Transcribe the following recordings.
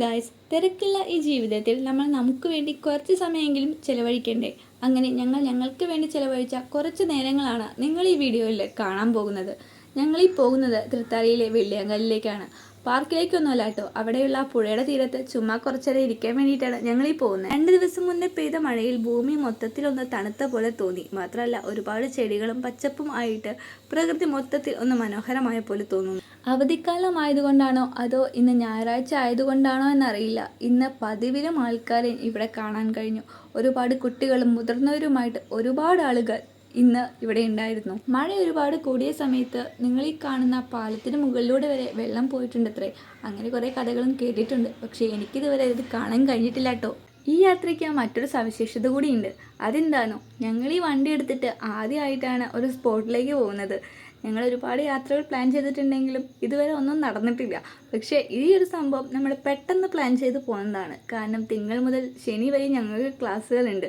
Guys തിരക്കുള്ള ഈ ജീവിതത്തിൽ നമ്മൾ നമുക്ക് വേണ്ടി കുറച്ച് സമയമെങ്കിലും ചിലവഴിക്കണ്ടേ? അങ്ങനെ ഞങ്ങൾ ഞങ്ങൾക്ക് വേണ്ടി ചിലവഴിച്ച കുറച്ച് നേരങ്ങളാണ് നിങ്ങൾ ഈ വീഡിയോയിൽ കാണാൻ പോകുന്നത്. ഞങ്ങൾ ഈ പോകുന്നത് തൃത്താലയിലെ വെള്ളിയങ്കലിലേക്കാണ് പാർക്കിലേക്കൊന്നുമല്ല കേട്ടോ. അവിടെയുള്ള പുഴയുടെ തീരത്ത് ചുമ്മാ കുറച്ചേരം ഇരിക്കാൻ വേണ്ടിയിട്ടാണ് ഞങ്ങൾ ഈ പോകുന്നത്. രണ്ട് ദിവസം മുന്നേ പെയ്ത മഴയിൽ ഭൂമി മൊത്തത്തിലൊന്ന് തണുത്ത പോലെ തോന്നി. മാത്രമല്ല ഒരുപാട് ചെടികളും പച്ചപ്പും ആയിട്ട് പ്രകൃതി മൊത്തത്തിൽ ഒന്ന് മനോഹരമായ പോലെ തോന്നുന്നു. അവധിക്കാലം ആയതുകൊണ്ടാണോ അതോ ഇന്ന് ഞായറാഴ്ച ആയതുകൊണ്ടാണോ എന്നറിയില്ല. ഇന്ന് പതിവിലും ആൾക്കാരെ ഇവിടെ കാണാൻ കഴിഞ്ഞു. ഒരുപാട് കുട്ടികളും മുതിർന്നവരുമായിട്ട് ഒരുപാട് ആളുകൾ ഇന്ന് ഇവിടെ ഉണ്ടായിരുന്നു. മഴ ഒരുപാട് കൂടിയ സമയത്ത് നിങ്ങൾ ഈ കാണുന്ന പാലത്തിന് മുകളിലൂടെ വരെ വെള്ളം പോയിട്ടുണ്ടത്രേ. അങ്ങനെ കുറേ കഥകളും കേട്ടിട്ടുണ്ട്. പക്ഷേ എനിക്കിതുവരെ ഇത് കാണാൻ കഴിഞ്ഞിട്ടില്ല കേട്ടോ ഈ യാത്രയ്ക്ക് മറ്റൊരു സവിശേഷത കൂടിയുണ്ട്. അതെന്താണോ ഞങ്ങൾ ഈ വണ്ടി എടുത്തിട്ട് ആദ്യമായിട്ടാണ് ഒരു സ്പോട്ടിലേക്ക് പോകുന്നത്. ഞങ്ങൾ ഒരുപാട് യാത്രകൾ പ്ലാൻ ചെയ്തിട്ടുണ്ടെങ്കിലും ഇതുവരെ ഒന്നും നടന്നിട്ടില്ല. പക്ഷേ ഈ ഒരു സംഭവം നമ്മൾ പെട്ടെന്ന് പ്ലാൻ ചെയ്ത് പോകുന്നതാണ് കാരണം തിങ്കൾ മുതൽ ശനി വരെ ഞങ്ങൾക്ക് ക്ലാസ്സുകളുണ്ട്.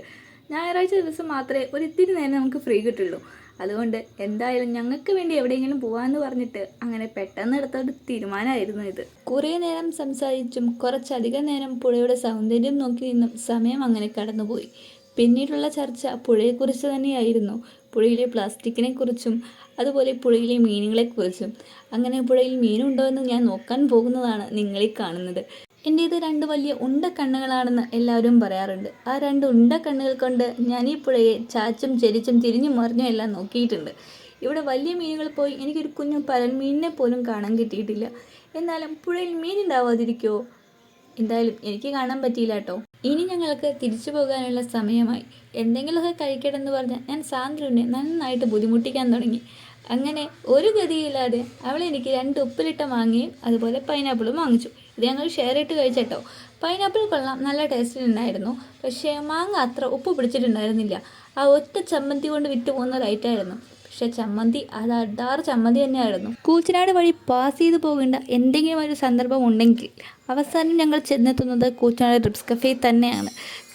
ഞായറാഴ്ച ദിവസം മാത്രമേ ഒരു ഇത്തിരി നേരം നമുക്ക് ഫ്രീ കിട്ടുള്ളൂ. അതുകൊണ്ട് എന്തായാലും ഞങ്ങൾക്ക് വേണ്ടി എവിടെയെങ്കിലും പോകാമെന്ന് പറഞ്ഞിട്ട് അങ്ങനെ പെട്ടെന്ന് എടുത്ത ഒരു തീരുമാനമായിരുന്നു ഇത്. കുറേ നേരം സംസാരിച്ചും കുറച്ചധികം നേരം പുഴയുടെ സൗന്ദര്യം നോക്കി നിന്നും സമയം അങ്ങനെ കടന്നുപോയി. പിന്നീടുള്ള ചർച്ച പുഴയെക്കുറിച്ച് തന്നെയായിരുന്നു. പുഴയിലെ പ്ലാസ്റ്റിക്കിനെ കുറിച്ചും അതുപോലെ പുഴയിലെ മീനുകളെക്കുറിച്ചും. അങ്ങനെ പുഴയിൽ മീനുണ്ടോ എന്ന് ഞാൻ നോക്കാൻ പോകുന്നതാണ് നിങ്ങളീ കാണുന്നത്. എന്റേത് രണ്ട് വലിയ ഉണ്ട കണ്ണുകളാണെന്ന് എല്ലാവരും പറയാറുണ്ട്. ആ രണ്ട് ഉണ്ട കണ്ണുകൾ കൊണ്ട് ഞാൻ ഈ പുഴയെ ചാച്ചും ചെരിച്ചും തിരിഞ്ഞും മറിഞ്ഞും എല്ലാം നോക്കിയിട്ടുണ്ട്. ഇവിടെ വലിയ മീനുകൾ പോയി എനിക്കൊരു കുഞ്ഞു പരൽമീനിനെ പോലും കാണാൻ കിട്ടിയിട്ടില്ല. എന്നാലും പുഴയിൽ മീനുണ്ടാവാതിരിക്കുമോ എന്തായാലും എനിക്ക് കാണാൻ പറ്റിയില്ല കേട്ടോ. ഇനി ഞങ്ങൾക്ക് തിരിച്ചു പോകാനുള്ള സമയമായി. എന്തെങ്കിലുമൊക്കെ കഴിക്കണമെന്ന് പറഞ്ഞാൽ ഞാൻ സാന്ദ്രുവിനെ നന്നായിട്ട് ബുദ്ധിമുട്ടിക്കാൻ തുടങ്ങി. അങ്ങനെ ഒരു ഗതിയില്ലാതെ അവൾ എനിക്ക് രണ്ട് ഉപ്പിലിട്ട മാങ്ങയും അതുപോലെ പൈനാപ്പിളും വാങ്ങിച്ചു. ഇത് ഞങ്ങൾ ഷെയർ ഇട്ട് കഴിച്ചട്ടോ. പൈനാപ്പിൾ കൊള്ളാം നല്ല ടേസ്റ്റിലുണ്ടായിരുന്നു പക്ഷേ മാങ്ങ അത്ര ഉപ്പ് പിടിച്ചിട്ടുണ്ടായിരുന്നില്ല. ആ ഒറ്റ ചമ്മന്തി കൊണ്ട് വിറ്റ് പോകുന്ന റൈറ്റായിരുന്നു പക്ഷെ ചമ്മന്തി അത് അഡാറ് ചമ്മന്തി തന്നെയായിരുന്നു. കൂച്ചനാട് വഴി പാസ് ചെയ്ത് പോകേണ്ട എന്തെങ്കിലും ഒരു സന്ദർഭം ഉണ്ടെങ്കിൽ അവസാനം ഞങ്ങൾ ചെന്നെത്തുന്നത് കൂച്ചാട് റിബ്സ് കഫേ തന്നെയാണ്.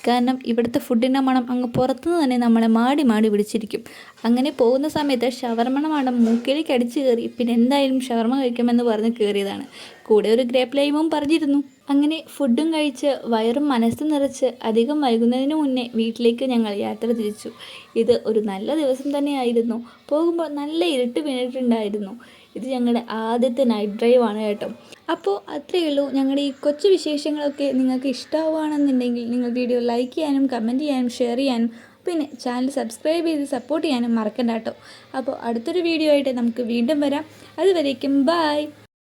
കാരണം ഇവിടുത്തെ ഫുഡിന്റെ മണം അങ്ങ് പുറത്തുനിന്ന് തന്നെ നമ്മളെ മാടി മാടി പിടിച്ചിരിക്കും. അങ്ങനെ പോകുന്ന സമയത്ത് ഷവർമണ മണം മൂക്കിലേക്ക് അടിച്ചു കയറി പിന്നെ എന്തായാലും ഷവർമ കഴിക്കുമെന്ന് പറഞ്ഞ് കയറിയതാണ്. കൂടെ ഒരു ഗ്രേപ്പ് ലൈമും പറഞ്ഞിരുന്നു. അങ്ങനെ ഫുഡും കഴിച്ച് വയറും മനസ്സും നിറച്ച് അധികം വൈകുന്നതിന് മുന്നേ വീട്ടിലേക്ക് ഞങ്ങൾ യാത്ര തിരിച്ചു. ഇത് ഒരു നല്ല ദിവസം തന്നെയായിരുന്നു. പോകുമ്പോൾ നല്ല ഇരുട്ട് വീണിട്ടുണ്ടായിരുന്നു. ഇത് ഞങ്ങളുടെ ആദ്യത്തെ നൈറ്റ് ഡ്രൈവ് ആണ് കേട്ടോ. അപ്പോൾ അത്രയേ ഉള്ളൂ. ഞങ്ങളുടെ ഈ കൊച്ചു വിശേഷങ്ങളൊക്കെ നിങ്ങൾക്ക് ഇഷ്ടമാവുകയാണെന്നുണ്ടെങ്കിൽ നിങ്ങൾ വീഡിയോ ലൈക്ക് ചെയ്യാനും കമന്റ് ചെയ്യാനും ഷെയർ ചെയ്യാനും പിന്നെ ചാനൽ സബ്സ്ക്രൈബ് ചെയ്ത് സപ്പോർട്ട് ചെയ്യാനും മറക്കണ്ട കേട്ടോ. അപ്പോൾ അടുത്തൊരു വീഡിയോ ആയിട്ട് നമുക്ക് വീണ്ടും വരാം. അതുവരേക്കും ബായ്